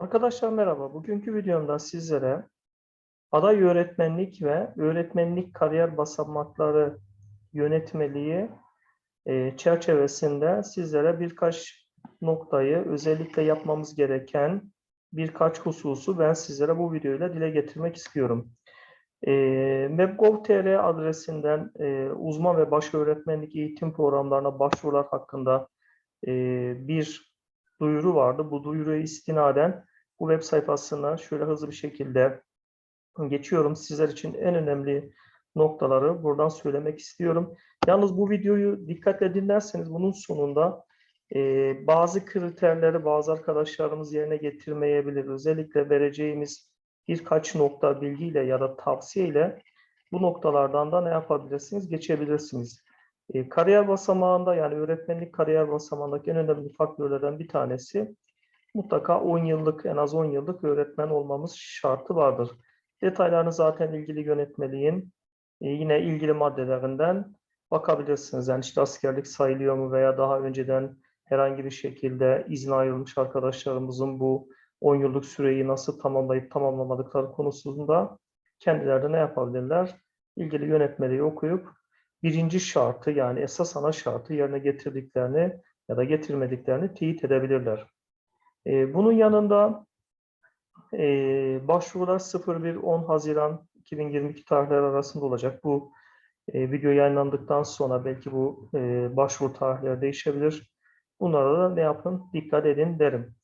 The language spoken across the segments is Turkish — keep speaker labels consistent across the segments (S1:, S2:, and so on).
S1: Arkadaşlar merhaba. Bugünkü videomda sizlere aday öğretmenlik ve öğretmenlik kariyer basamakları yönetmeliği e, çerçevesinde sizlere birkaç noktayı özellikle yapmamız gereken birkaç hususu ben sizlere bu videoyla dile getirmek istiyorum. E, adresinden e, uzman ve baş öğretmenlik eğitim programlarına başvurular hakkında e, bir duyuru vardı. Bu duyuruya istinaden bu web sayfasına şöyle hızlı bir şekilde geçiyorum. Sizler için en önemli noktaları buradan söylemek istiyorum. Yalnız bu videoyu dikkatle dinlerseniz bunun sonunda e, bazı kriterleri bazı arkadaşlarımız yerine getirmeyebilir. Özellikle vereceğimiz birkaç nokta bilgiyle ya da tavsiyeyle bu noktalardan da ne yapabilirsiniz? Geçebilirsiniz. E, kariyer basamağında yani öğretmenlik kariyer basamağındaki en önemli faktörlerden bir tanesi mutlaka 10 yıllık en az 10 yıllık öğretmen olmamız şartı vardır. Detaylarını zaten ilgili yönetmeliğin e, yine ilgili maddelerinden bakabilirsiniz. Yani işte askerlik sayılıyor mu veya daha önceden herhangi bir şekilde izin ayrılmış arkadaşlarımızın bu 10 yıllık süreyi nasıl tamamlayıp tamamlamadıkları konusunda kendileri ne yapabilirler? İlgili yönetmeliği okuyup birinci şartı yani esas ana şartı yerine getirdiklerini ya da getirmediklerini teyit edebilirler. E, bunun yanında e, başvurular 01-10 Haziran 2022 tarihleri arasında olacak. Bu e, video yayınlandıktan sonra belki bu e, başvuru tarihleri değişebilir. Bunlara da ne yapın? Dikkat edin derim.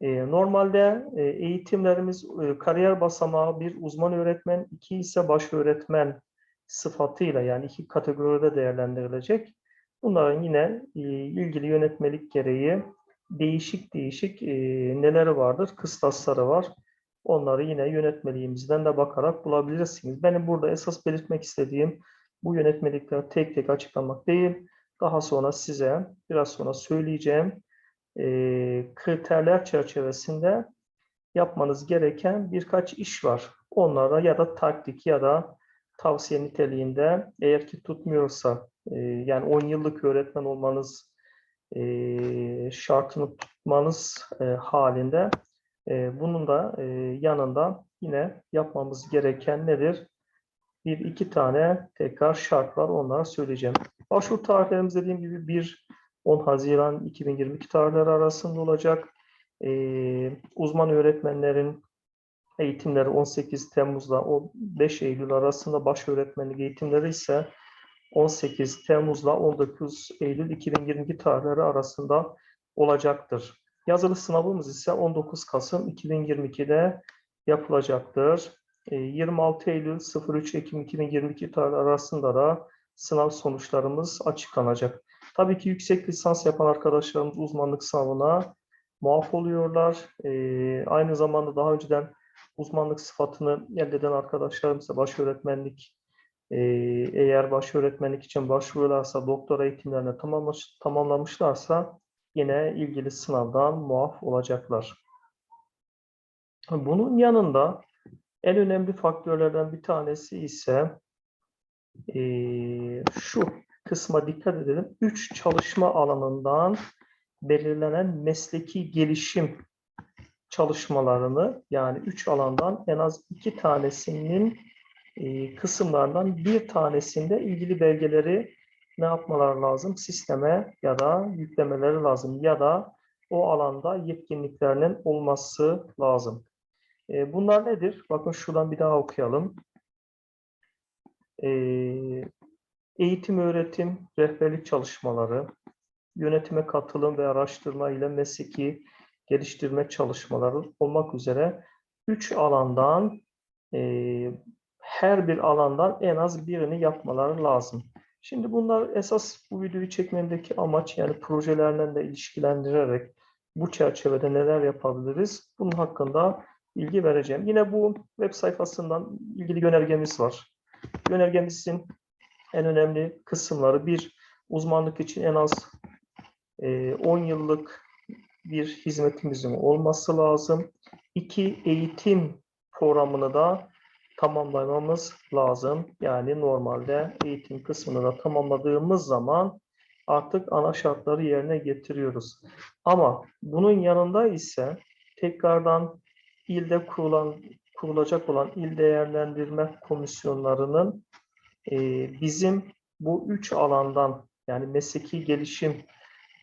S1: E, normalde e, eğitimlerimiz e, kariyer basamağı bir uzman öğretmen, iki ise baş öğretmen sıfatıyla yani iki kategoride değerlendirilecek. Bunların yine e, ilgili yönetmelik gereği değişik değişik e, neleri vardır? Kıstasları var. Onları yine yönetmeliğimizden de bakarak bulabilirsiniz. Benim burada esas belirtmek istediğim bu yönetmelikleri tek tek açıklamak değil. Daha sonra size biraz sonra söyleyeceğim e, kriterler çerçevesinde yapmanız gereken birkaç iş var. Onlara ya da taktik ya da tavsiye niteliğinde eğer ki tutmuyorsa e, yani 10 yıllık öğretmen olmanız e, şartını tutmanız e, halinde e, bunun da e, yanında yine yapmamız gereken nedir? Bir iki tane tekrar şart var. Onları söyleyeceğim. Başvuru tarihlerimiz dediğim gibi 1 10 Haziran 2022 tarihleri arasında olacak. E, uzman öğretmenlerin eğitimleri 18 Temmuz'da 5 Eylül arasında baş öğretmenlik eğitimleri ise 18 Temmuz'la 19 Eylül 2022 tarihleri arasında olacaktır. Yazılı sınavımız ise 19 Kasım 2022'de yapılacaktır. 26 Eylül 03 Ekim 2022 tarihleri arasında da sınav sonuçlarımız açıklanacak. Tabii ki yüksek lisans yapan arkadaşlarımız uzmanlık sınavına muaf oluyorlar. Ee, aynı zamanda daha önceden uzmanlık sıfatını elde eden arkadaşlarımız da baş öğretmenlik ee, eğer baş öğretmenlik için başvurularsa, doktora eğitimlerini tamamlamış, tamamlamışlarsa yine ilgili sınavdan muaf olacaklar. Bunun yanında en önemli faktörlerden bir tanesi ise e, şu kısma dikkat edelim. Üç çalışma alanından belirlenen mesleki gelişim çalışmalarını yani üç alandan en az iki tanesinin e, kısımlardan bir tanesinde ilgili belgeleri ne yapmalar lazım? Sisteme ya da yüklemeleri lazım ya da o alanda yetkinliklerinin olması lazım. E, bunlar nedir? Bakın şuradan bir daha okuyalım. E, eğitim, öğretim, rehberlik çalışmaları, yönetime katılım ve araştırma ile mesleki geliştirme çalışmaları olmak üzere üç alandan her bir alandan en az birini yapmaları lazım. Şimdi bunlar esas bu videoyu çekmemdeki amaç yani projelerden de ilişkilendirerek bu çerçevede neler yapabiliriz? Bunun hakkında bilgi vereceğim. Yine bu web sayfasından ilgili yönergemiz var. Yönergemizin en önemli kısımları bir uzmanlık için en az 10 yıllık bir hizmetimizin olması lazım. İki eğitim programını da tamamlamamız lazım. Yani normalde eğitim kısmını da tamamladığımız zaman artık ana şartları yerine getiriyoruz. Ama bunun yanında ise tekrardan ilde kurulan kurulacak olan il değerlendirme komisyonlarının e, bizim bu üç alandan yani mesleki gelişim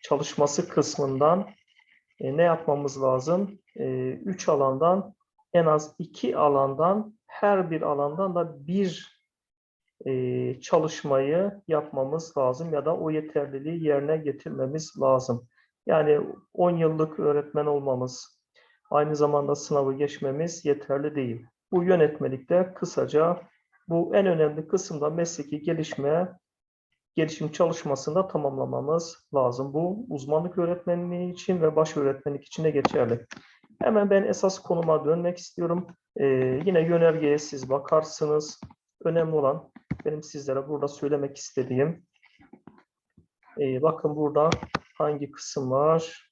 S1: çalışması kısmından e, ne yapmamız lazım? E, üç alandan en az iki alandan her bir alandan da bir e, çalışmayı yapmamız lazım ya da o yeterliliği yerine getirmemiz lazım. Yani 10 yıllık öğretmen olmamız, aynı zamanda sınavı geçmemiz yeterli değil. Bu yönetmelikte kısaca bu en önemli kısımda mesleki gelişme, gelişim çalışmasında tamamlamamız lazım. Bu uzmanlık öğretmenliği için ve baş öğretmenlik için de geçerli. Hemen ben esas konuma dönmek istiyorum. Ee, yine yönergeye siz bakarsınız. Önemli olan benim sizlere burada söylemek istediğim. Ee, bakın burada hangi kısım var?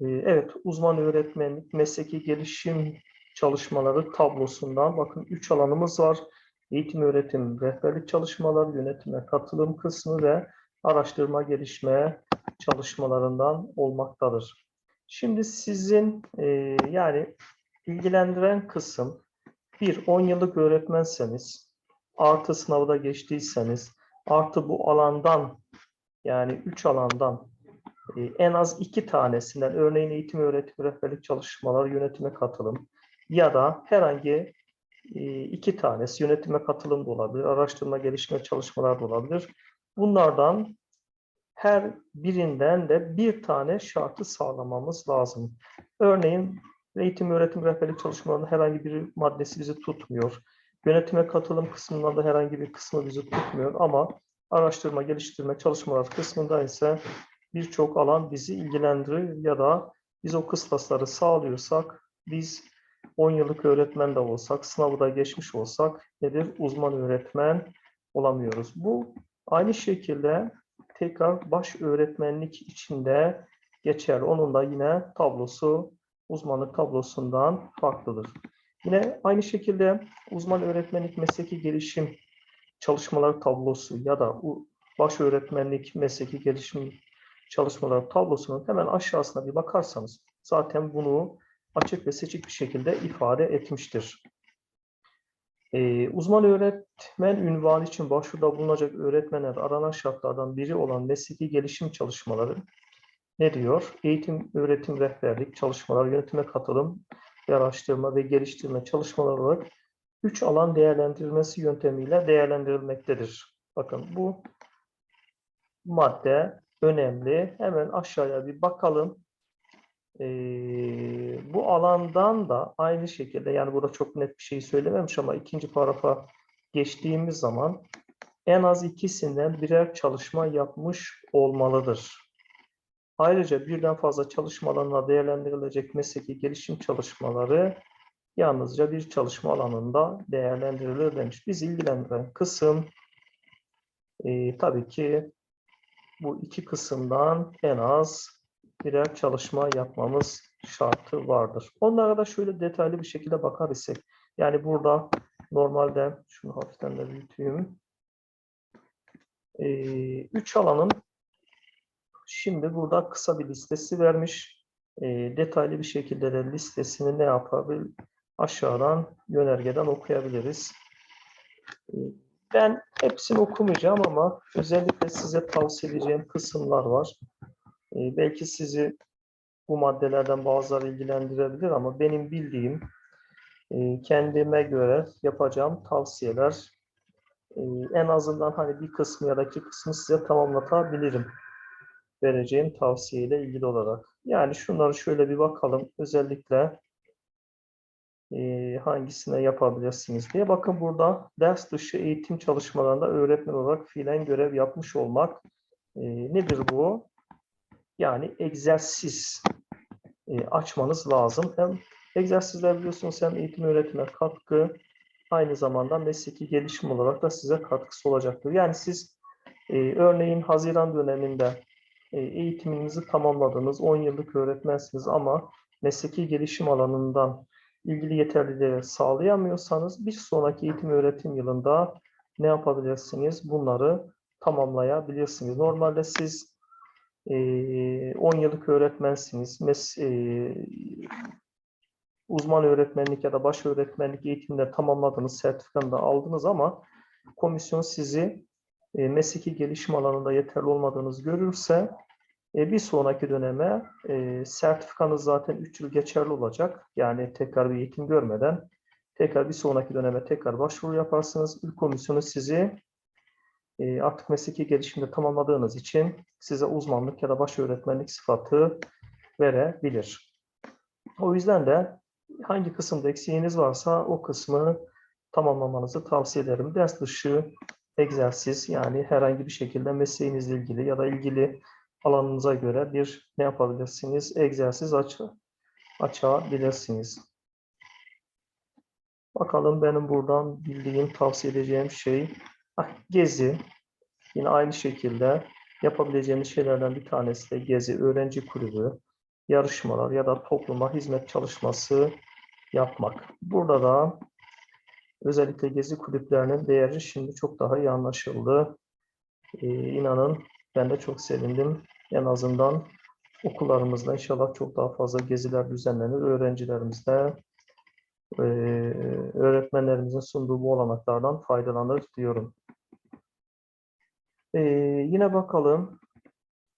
S1: Ee, evet, uzman öğretmenlik, mesleki gelişim çalışmaları tablosundan bakın üç alanımız var. Eğitim, öğretim, rehberlik çalışmaları, yönetime katılım kısmı ve araştırma gelişme çalışmalarından olmaktadır. Şimdi sizin e, yani ilgilendiren kısım bir 10 yıllık öğretmenseniz artı sınavda geçtiyseniz artı bu alandan yani 3 alandan e, en az iki tanesinden örneğin eğitim, öğretim, rehberlik çalışmaları, yönetime katılım ya da herhangi e, iki tanesi yönetime katılım da olabilir, araştırma gelişme çalışmalar da olabilir. Bunlardan her birinden de bir tane şartı sağlamamız lazım. Örneğin eğitim, öğretim, rehberlik çalışmalarının herhangi bir maddesi bizi tutmuyor. Yönetime katılım kısmından da herhangi bir kısmı bizi tutmuyor ama araştırma, geliştirme çalışmalar kısmında ise birçok alan bizi ilgilendirir ya da biz o kıstasları sağlıyorsak biz 10 yıllık öğretmen de olsak, sınavı da geçmiş olsak nedir? Uzman öğretmen olamıyoruz. Bu aynı şekilde tekrar baş öğretmenlik içinde geçer. Onun da yine tablosu uzmanlık tablosundan farklıdır. Yine aynı şekilde uzman öğretmenlik mesleki gelişim çalışmaları tablosu ya da baş öğretmenlik mesleki gelişim çalışmaları tablosunun hemen aşağısına bir bakarsanız zaten bunu açık ve seçik bir şekilde ifade etmiştir. Ee, uzman öğretmen ünvanı için başvuruda bulunacak öğretmenler aranan şartlardan biri olan mesleki gelişim çalışmaları ne diyor? Eğitim, öğretim, rehberlik, çalışmalar, yönetime katılım araştırma ve geliştirme çalışmaları olarak üç alan değerlendirilmesi yöntemiyle değerlendirilmektedir. Bakın bu madde önemli. Hemen aşağıya bir bakalım. Ee, bu alandan da aynı şekilde yani burada çok net bir şey söylememiş ama ikinci parafa geçtiğimiz zaman en az ikisinden birer çalışma yapmış olmalıdır. Ayrıca birden fazla çalışma alanına değerlendirilecek mesleki gelişim çalışmaları yalnızca bir çalışma alanında değerlendirilir demiş. Biz ilgilendiren kısım e, tabii ki bu iki kısımdan en az birer çalışma yapmamız şartı vardır. Onlara da şöyle detaylı bir şekilde bakar isek. Yani burada normalde şunu hafiften de büyüteyim. Ee, üç alanın şimdi burada kısa bir listesi vermiş. Ee, detaylı bir şekilde de listesini ne yapabilir? Aşağıdan yönergeden okuyabiliriz. Ee, ben hepsini okumayacağım ama özellikle size tavsiye edeceğim kısımlar var. Ee, belki sizi bu maddelerden bazıları ilgilendirebilir ama benim bildiğim e, kendime göre yapacağım tavsiyeler e, en azından hani bir kısmı ya da iki kısmı size tamamlatabilirim vereceğim tavsiyeyle ilgili olarak. Yani şunları şöyle bir bakalım özellikle e, hangisine yapabilirsiniz diye. Bakın burada ders dışı eğitim çalışmalarında öğretmen olarak fiilen görev yapmış olmak nedir bu? Yani egzersiz e, açmanız lazım. Hem egzersizler biliyorsunuz hem eğitim öğretime katkı aynı zamanda mesleki gelişim olarak da size katkısı olacaktır. Yani siz e, örneğin Haziran döneminde e, eğitiminizi tamamladınız, 10 yıllık öğretmensiniz ama mesleki gelişim alanından ilgili yeterliliği sağlayamıyorsanız bir sonraki eğitim öğretim yılında ne yapabilirsiniz? Bunları tamamlayabilirsiniz. Normalde siz 10 yıllık öğretmensiniz. Mes uzman öğretmenlik ya da baş öğretmenlik eğitimleri tamamladınız, sertifikanı da aldınız ama komisyon sizi mesleki gelişim alanında yeterli olmadığınız görürse bir sonraki döneme sertifikanız zaten 3 yıl geçerli olacak. Yani tekrar bir eğitim görmeden tekrar bir sonraki döneme tekrar başvuru yaparsınız. İl komisyonu sizi e, artık mesleki gelişimde tamamladığınız için size uzmanlık ya da baş öğretmenlik sıfatı verebilir. O yüzden de hangi kısımda eksiğiniz varsa o kısmı tamamlamanızı tavsiye ederim. Ders dışı egzersiz yani herhangi bir şekilde mesleğinizle ilgili ya da ilgili alanınıza göre bir ne yapabilirsiniz? Egzersiz aç açabilirsiniz. Bakalım benim buradan bildiğim, tavsiye edeceğim şey ah, gezi. Yine aynı şekilde yapabileceğimiz şeylerden bir tanesi de gezi, öğrenci kulübü, yarışmalar ya da topluma hizmet çalışması yapmak. Burada da özellikle gezi kulüplerinin değeri şimdi çok daha iyi anlaşıldı. Ee, inanın ben de çok sevindim. En azından okullarımızda inşallah çok daha fazla geziler düzenlenir. Öğrencilerimiz de e, öğretmenlerimizin sunduğu bu olanaklardan faydalanır diyorum. Ee, yine bakalım.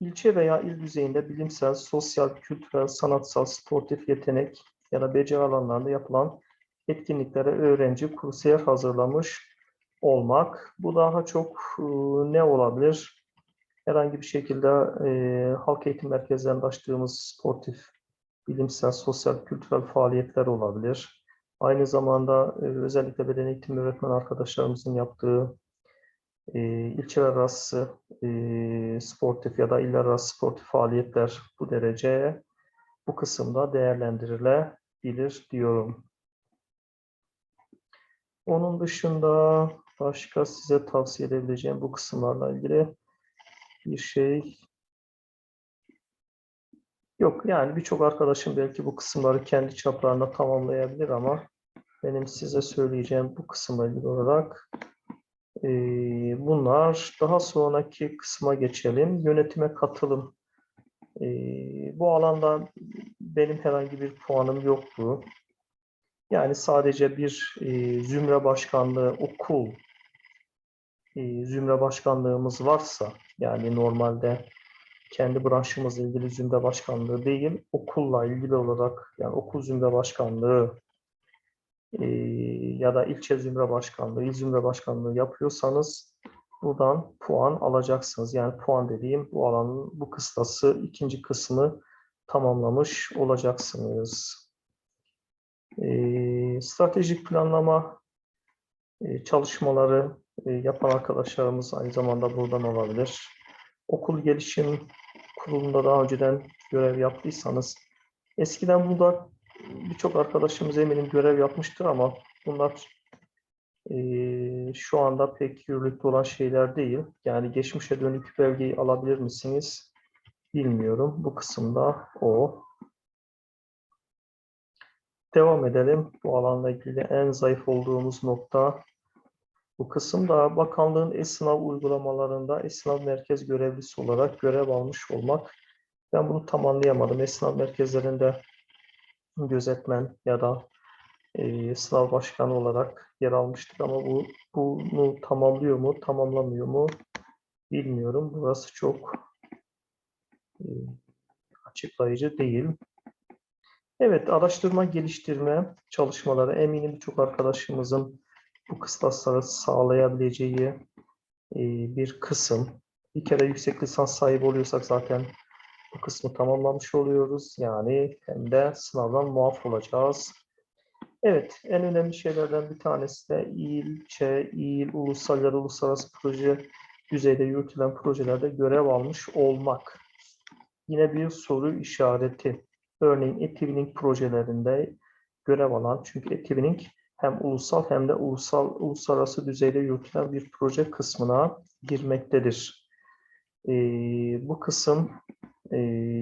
S1: İlçe veya il düzeyinde bilimsel, sosyal, kültürel, sanatsal, sportif yetenek ya da beceri alanlarında yapılan etkinliklere öğrenci, kursiyer hazırlamış olmak. Bu daha çok e, ne olabilir? Herhangi bir şekilde e, halk eğitim merkezlerinde açtığımız sportif, bilimsel, sosyal, kültürel faaliyetler olabilir. Aynı zamanda e, özellikle beden eğitim öğretmen arkadaşlarımızın yaptığı e, ilçeler arası e, sportif ya da iller arası sportif faaliyetler bu derece bu kısımda değerlendirilebilir diyorum. Onun dışında başka size tavsiye edebileceğim bu kısımlarla ilgili bir şey yok. Yani birçok arkadaşım belki bu kısımları kendi çaplarında tamamlayabilir ama benim size söyleyeceğim bu kısımla ilgili olarak e, bunlar. Daha sonraki kısma geçelim. Yönetime katılım. E, bu alanda benim herhangi bir puanım yoktu. Yani sadece bir e, zümre başkanlığı okul e, zümre başkanlığımız varsa yani normalde kendi branşımızla ilgili zümre başkanlığı değil okulla ilgili olarak yani okul zümre başkanlığı e, ya da ilçe zümre başkanlığı, il zümre başkanlığı yapıyorsanız buradan puan alacaksınız. Yani puan dediğim bu alanın bu kıstası ikinci kısmı tamamlamış olacaksınız. E, stratejik planlama e, çalışmaları e, yapan arkadaşlarımız aynı zamanda buradan olabilir. Okul gelişim kurulunda daha önceden görev yaptıysanız eskiden burada birçok arkadaşımız eminim görev yapmıştır ama bunlar e, şu anda pek yürürlükte olan şeyler değil. Yani geçmişe dönük belgeyi alabilir misiniz? Bilmiyorum. Bu kısımda o. Devam edelim. Bu alanla ilgili en zayıf olduğumuz nokta bu kısımda bakanlığın e-sınav uygulamalarında e-sınav merkez görevlisi olarak görev almış olmak. Ben bunu tam anlayamadım. E-sınav merkezlerinde gözetmen ya da e, sınav başkanı olarak yer almıştık ama bu bunu tamamlıyor mu, tamamlamıyor mu bilmiyorum. Burası çok e, açıklayıcı değil. Evet, araştırma geliştirme çalışmaları eminim birçok arkadaşımızın bu kıstasları sağlayabileceği e, bir kısım. Bir kere yüksek lisans sahibi oluyorsak zaten bu kısmı tamamlamış oluyoruz. Yani hem de sınavdan muaf olacağız. Evet, en önemli şeylerden bir tanesi de ilçe, il, ulusal ya da uluslararası proje düzeyde yürütülen projelerde görev almış olmak. Yine bir soru işareti. Örneğin e projelerinde görev alan, çünkü e hem ulusal hem de ulusal uluslararası düzeyde yürütülen bir proje kısmına girmektedir. Ee, bu kısım e,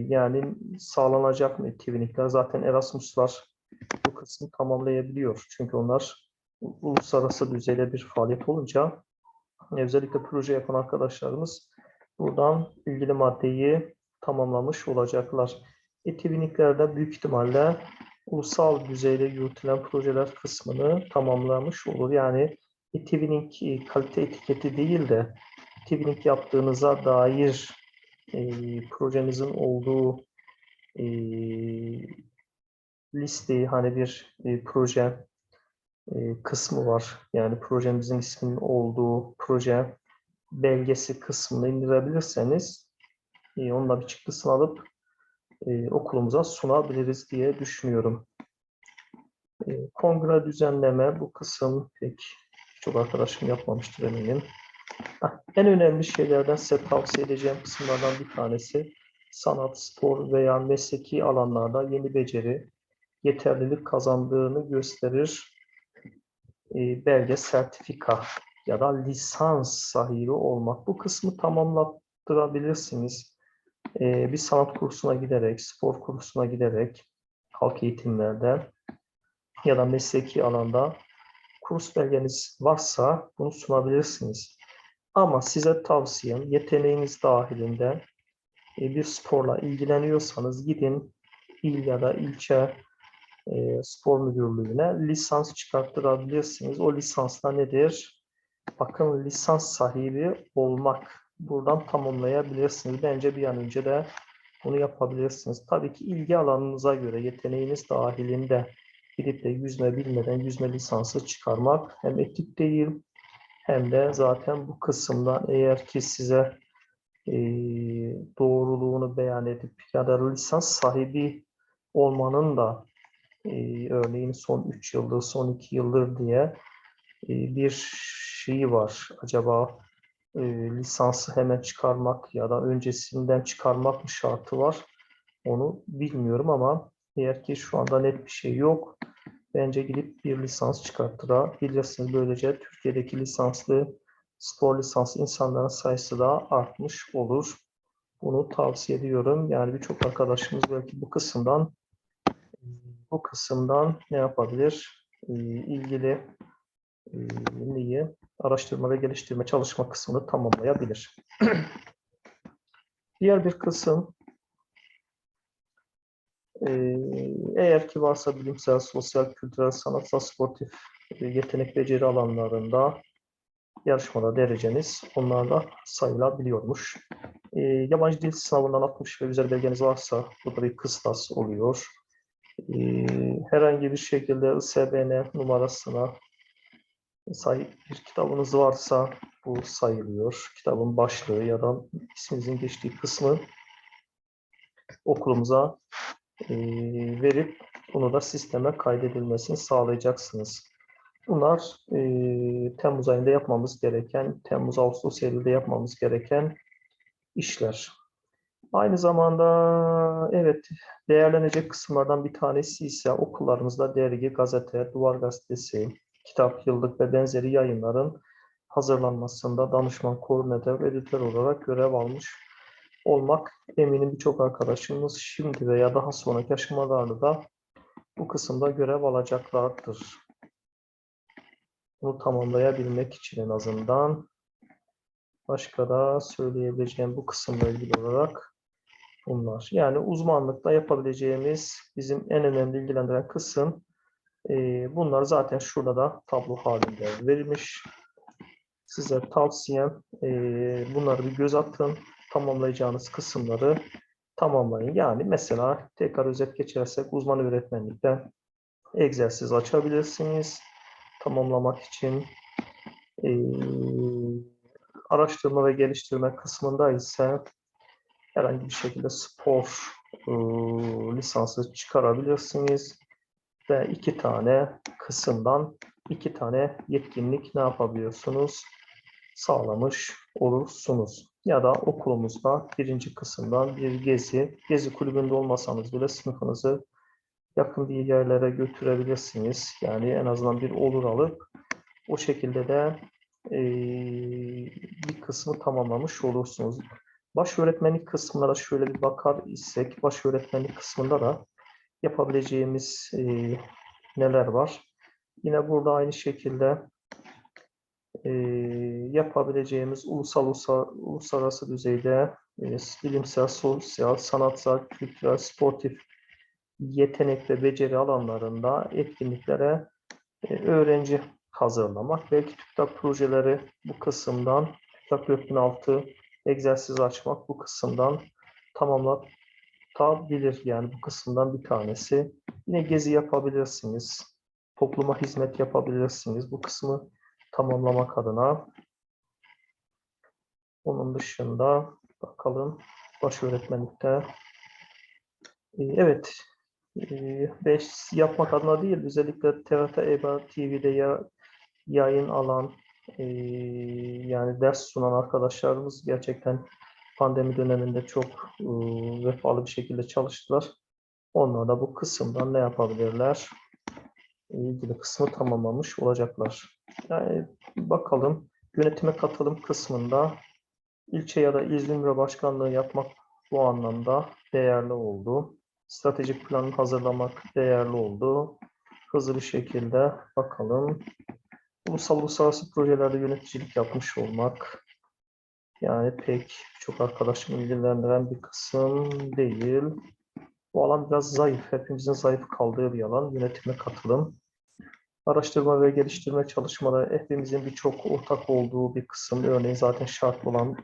S1: yani sağlanacak mı etkinlikler? Zaten Erasmus'lar bu kısmı tamamlayabiliyor. Çünkü onlar uluslararası düzeyde bir faaliyet olunca özellikle proje yapan arkadaşlarımız buradan ilgili maddeyi tamamlamış olacaklar. Etkinliklerde büyük ihtimalle ulusal düzeyde yürütülen projeler kısmını tamamlamış olur. Yani e-twinning e, kalite etiketi değil de e-twinning yaptığınıza dair e, projenizin olduğu e, listeyi hani bir e, proje e, kısmı var. Yani projemizin isminin olduğu proje belgesi kısmını indirebilirseniz e, onunla bir çıktısını alıp e, okulumuza sunabiliriz diye düşünüyorum. E, kongre düzenleme bu kısım pek çok arkadaşım yapmamıştır eminim. Hah, En önemli şeylerden size tavsiye edeceğim kısımlardan bir tanesi sanat, spor veya mesleki alanlarda yeni beceri, yeterlilik kazandığını gösterir e, belge, sertifika ya da lisans sahibi olmak. Bu kısmı tamamlattırabilirsiniz. E, bir sanat kursuna giderek, spor kursuna giderek, halk eğitimlerde ya da mesleki alanda kurs belgeniz varsa bunu sunabilirsiniz. Ama size tavsiyem yeteneğiniz dahilinde e, bir sporla ilgileniyorsanız gidin il ya da ilçe e, spor müdürlüğüne lisans çıkarttırabilirsiniz. O lisansla nedir? Bakın lisans sahibi olmak. Buradan tamamlayabilirsiniz. Bence bir an önce de bunu yapabilirsiniz. Tabii ki ilgi alanınıza göre yeteneğiniz dahilinde gidip de yüzme bilmeden yüzme lisansı çıkarmak hem etik değil hem de zaten bu kısımdan eğer ki size e, doğruluğunu beyan edip ya da lisans sahibi olmanın da e, örneğin son 3 yıldır, son 2 yıldır diye e, bir şeyi var. Acaba e, lisansı hemen çıkarmak ya da öncesinden çıkarmak mı şartı var? Onu bilmiyorum ama eğer ki şu anda net bir şey yok, bence gidip bir lisans çıkarttırabilirsiniz. Böylece Türkiye'deki lisanslı spor lisanslı insanların sayısı da artmış olur. Bunu tavsiye ediyorum. Yani birçok arkadaşımız belki bu kısımdan bu kısımdan ne yapabilir? Ee, ilgili e, neyi? Araştırma ve geliştirme çalışma kısmını tamamlayabilir. Diğer bir kısım eğer ki varsa bilimsel, sosyal, kültürel, sanatsal, sportif e, yetenek beceri alanlarında yarışmada dereceniz onlarla sayılabiliyormuş. E, yabancı dil sınavından 60 ve üzeri belgeniz varsa bu da bir kıstas oluyor. E, herhangi bir şekilde ISBN numarasına sahip bir kitabınız varsa bu sayılıyor. Kitabın başlığı ya da isminizin geçtiği kısmı okulumuza e, verip bunu da sisteme kaydedilmesini sağlayacaksınız. Bunlar e, Temmuz ayında yapmamız gereken, Temmuz, Ağustos, Eylül'de yapmamız gereken işler. Aynı zamanda evet değerlenecek kısımlardan bir tanesi ise okullarımızda dergi, gazete, duvar gazetesi, kitap, yıllık ve benzeri yayınların hazırlanmasında danışman, koordinatör, editör olarak görev almış olmak eminim birçok arkadaşımız şimdi veya daha sonraki aşamalarda da bu kısımda görev alacaklardır. Bunu tamamlayabilmek için en azından başka da söyleyebileceğim bu kısımla ilgili olarak bunlar. Yani uzmanlıkta yapabileceğimiz bizim en önemli ilgilendiren kısım e, bunlar zaten şurada da tablo halinde verilmiş. Size tavsiyem e, bunları bir göz atın. Tamamlayacağınız kısımları tamamlayın. Yani mesela tekrar özet geçersek uzman öğretmenlikte egzersiz açabilirsiniz. Tamamlamak için e, araştırma ve geliştirme kısmında ise herhangi bir şekilde spor e, lisansı çıkarabilirsiniz ve iki tane kısımdan iki tane yetkinlik ne yapabiliyorsunuz? Sağlamış olursunuz. Ya da okulumuzda birinci kısımdan bir gezi, gezi kulübünde olmasanız bile sınıfınızı yakın bir yerlere götürebilirsiniz. Yani en azından bir olur alıp o şekilde de e, bir kısmı tamamlamış olursunuz. Baş öğretmenlik kısmına da şöyle bir bakar isek, baş öğretmenlik kısmında da yapabileceğimiz e, neler var? Yine burada aynı şekilde e, yapabileceğimiz ulusal, uluslararası düzeyde e, bilimsel, sosyal, sanatsal, kültürel, sportif yetenek ve beceri alanlarında etkinliklere e, öğrenci hazırlamak. Belki TÜBİTAK projeleri bu kısımdan, TÜBİTAK 4006 egzersiz açmak bu kısımdan tamamlatabilir. Yani bu kısımdan bir tanesi. Yine gezi yapabilirsiniz. Topluma hizmet yapabilirsiniz. Bu kısmı tamamlamak adına. Onun dışında bakalım baş öğretmenlikte. Ee, Evet, ee, beş yapmak adına değil, özellikle TRT EBA TV'de ya, yayın alan, ee, yani ders sunan arkadaşlarımız gerçekten pandemi döneminde çok ee, vefalı bir şekilde çalıştılar. Onlar da bu kısımdan ne yapabilirler? ilgili kısmı tamamlamış olacaklar. Yani bakalım yönetime katılım kısmında ilçe ya da il zümre başkanlığı yapmak bu anlamda değerli oldu. Stratejik planı hazırlamak değerli oldu. Hızlı bir şekilde bakalım. Ulusal uluslararası projelerde yöneticilik yapmış olmak. Yani pek çok arkadaşımı ilgilendiren bir kısım değil. Bu alan biraz zayıf. Hepimizin zayıf kaldığı bir alan. Yönetime katılım. Araştırma ve geliştirme çalışmaları hepimizin birçok ortak olduğu bir kısım. Örneğin zaten şart olan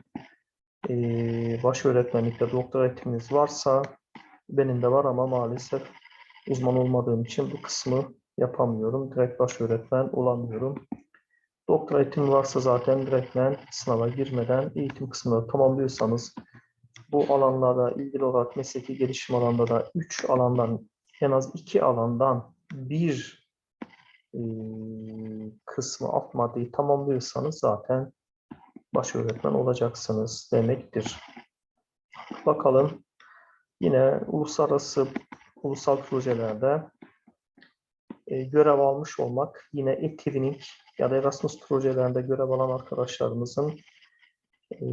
S1: eee baş öğretmenlikte doktora eğitiminiz varsa benim de var ama maalesef uzman olmadığım için bu kısmı yapamıyorum. Direkt baş öğretmen olamıyorum. Doktora eğitimi varsa zaten direktmen sınava girmeden eğitim kısmını tamamlıyorsanız bu alanlarda ilgili olarak mesleki gelişim alanında da 3 alandan en az 2 alandan bir e, kısmı alt tamamlıyorsanız zaten baş öğretmen olacaksınız demektir. Bakalım yine uluslararası ulusal projelerde e, görev almış olmak yine e-twinning ya da Erasmus projelerinde görev alan arkadaşlarımızın e,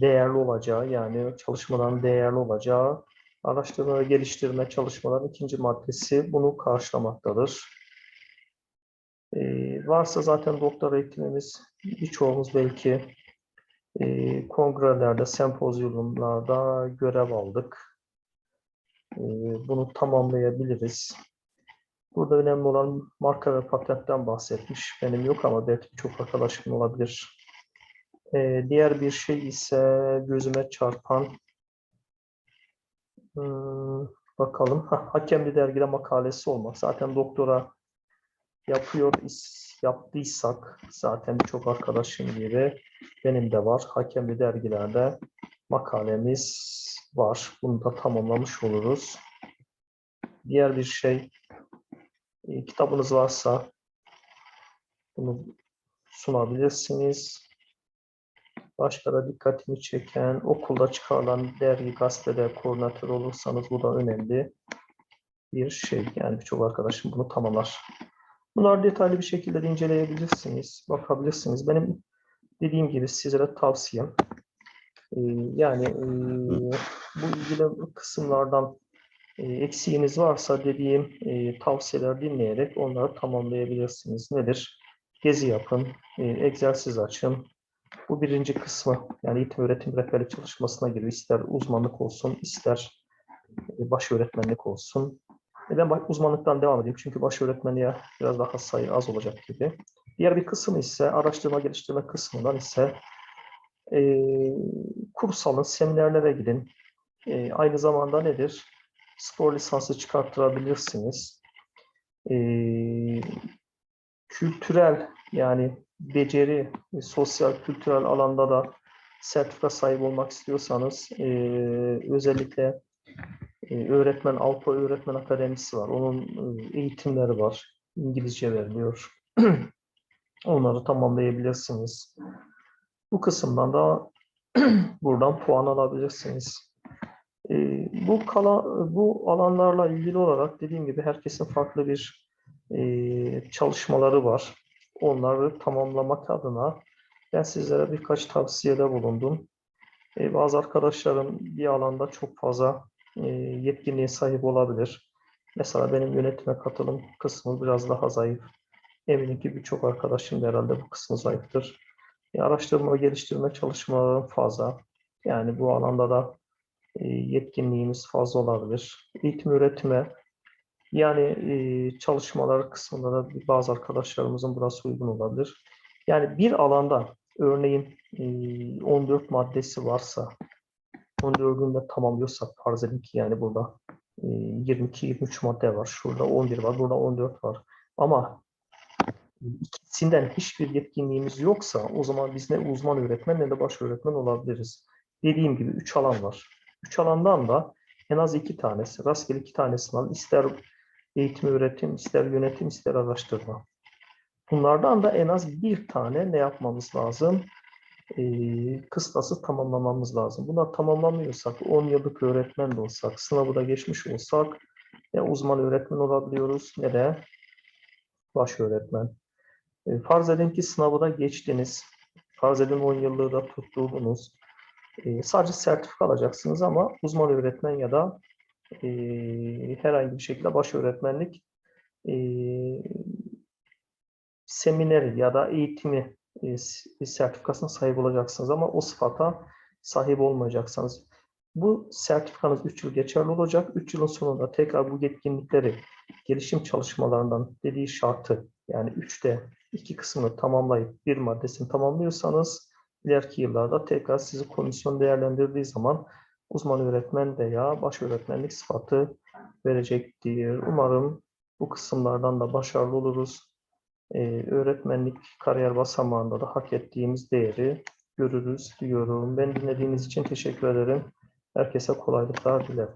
S1: değerli olacağı yani çalışmaların değerli olacağı araştırma geliştirme çalışmaların ikinci maddesi bunu karşılamaktadır. E, varsa zaten doktora eğitimimiz birçoğumuz belki e, kongrelerde, sempozyumlarda görev aldık. E, bunu tamamlayabiliriz. Burada önemli olan marka ve patentten bahsetmiş. Benim yok ama belki çok arkadaşım olabilir. Ee, diğer bir şey ise gözüme çarpan hmm, bakalım. Ha, hakemli dergide makalesi olmak. Zaten doktora yapıyor yaptıysak zaten birçok arkadaşım gibi benim de var. Hakemli dergilerde makalemiz var. Bunu da tamamlamış oluruz. Diğer bir şey e, kitabınız varsa bunu sunabilirsiniz. Başka da dikkatimi çeken okulda çıkarılan dergi gazetede koordinatör olursanız bu da önemli bir şey. Yani birçok arkadaşım bunu tamamlar. Bunları detaylı bir şekilde de inceleyebilirsiniz, bakabilirsiniz. Benim dediğim gibi sizlere tavsiyem e, yani e, bu ilgili kısımlardan e, eksiğiniz varsa dediğim e, tavsiyeler dinleyerek onları tamamlayabilirsiniz. Nedir? Gezi yapın, egzersiz açın. Bu birinci kısmı yani eğitim öğretim rehberlik çalışmasına giriyor. İster uzmanlık olsun, ister baş öğretmenlik olsun. E, ben uzmanlıktan devam edeyim çünkü baş öğretmenliğe biraz daha sayı az olacak gibi. Diğer bir kısım ise araştırma geliştirme kısmından ise e, kurs alın, seminerlere gidin. E, aynı zamanda nedir? spor lisansı çıkarttırabilirsiniz. Ee, kültürel yani beceri, e, sosyal kültürel alanda da sertifika sahibi olmak istiyorsanız e, özellikle e, öğretmen Avrupa Öğretmen Akademisi var. Onun e, eğitimleri var. İngilizce veriliyor. Onları tamamlayabilirsiniz. Bu kısımdan da buradan puan alabilirsiniz. E, bu kala, bu alanlarla ilgili olarak dediğim gibi herkesin farklı bir e, çalışmaları var. Onları tamamlamak adına ben sizlere birkaç tavsiyede bulundum. E, bazı arkadaşlarım bir alanda çok fazla e, yetkinliğe sahip olabilir. Mesela benim yönetime katılım kısmı biraz daha zayıf. Eminim ki birçok arkadaşım da herhalde bu kısmı zayıftır. E, araştırma ve geliştirme çalışmalarım fazla. Yani bu alanda da e, yetkinliğimiz fazla olabilir. Eğitim öğretime yani e, çalışmalar kısmında da bazı arkadaşlarımızın burası uygun olabilir. Yani bir alanda örneğin e, 14 maddesi varsa 14'ünü de tamamlıyorsak farz edin ki yani burada e, 22-23 madde var. Şurada 11 var, burada 14 var. Ama ikisinden hiçbir yetkinliğimiz yoksa o zaman biz ne uzman öğretmen ne de baş öğretmen olabiliriz. Dediğim gibi 3 alan var. 3 alandan da en az iki tanesi, rastgele iki tanesinden al. ister eğitim öğretim, ister yönetim, ister araştırma. Bunlardan da en az bir tane ne yapmamız lazım? Ee, kıstası tamamlamamız lazım. Bunlar tamamlamıyorsak, 10 yıllık öğretmen de olsak, sınavı da geçmiş olsak ne uzman öğretmen olabiliyoruz ne de baş öğretmen. E, farz edin ki sınavı da geçtiniz. Farz edin 10 yıllığı da tuttuğunuz. E, sadece sertifika alacaksınız ama uzman öğretmen ya da e, herhangi bir şekilde baş öğretmenlik e, semineri ya da eğitimi e, sertifikasına sahip olacaksınız ama o sıfata sahip olmayacaksınız. Bu sertifikanız 3 yıl geçerli olacak. 3 yılın sonunda tekrar bu yetkinlikleri gelişim çalışmalarından dediği şartı yani 3'te iki kısmını tamamlayıp bir maddesini tamamlıyorsanız ileriki yıllarda tekrar sizi komisyon değerlendirdiği zaman uzman öğretmen veya baş öğretmenlik sıfatı verecektir. Umarım bu kısımlardan da başarılı oluruz. Ee, öğretmenlik kariyer basamağında da hak ettiğimiz değeri görürüz diyorum. Ben dinlediğiniz için teşekkür ederim. Herkese kolaylıklar dilerim.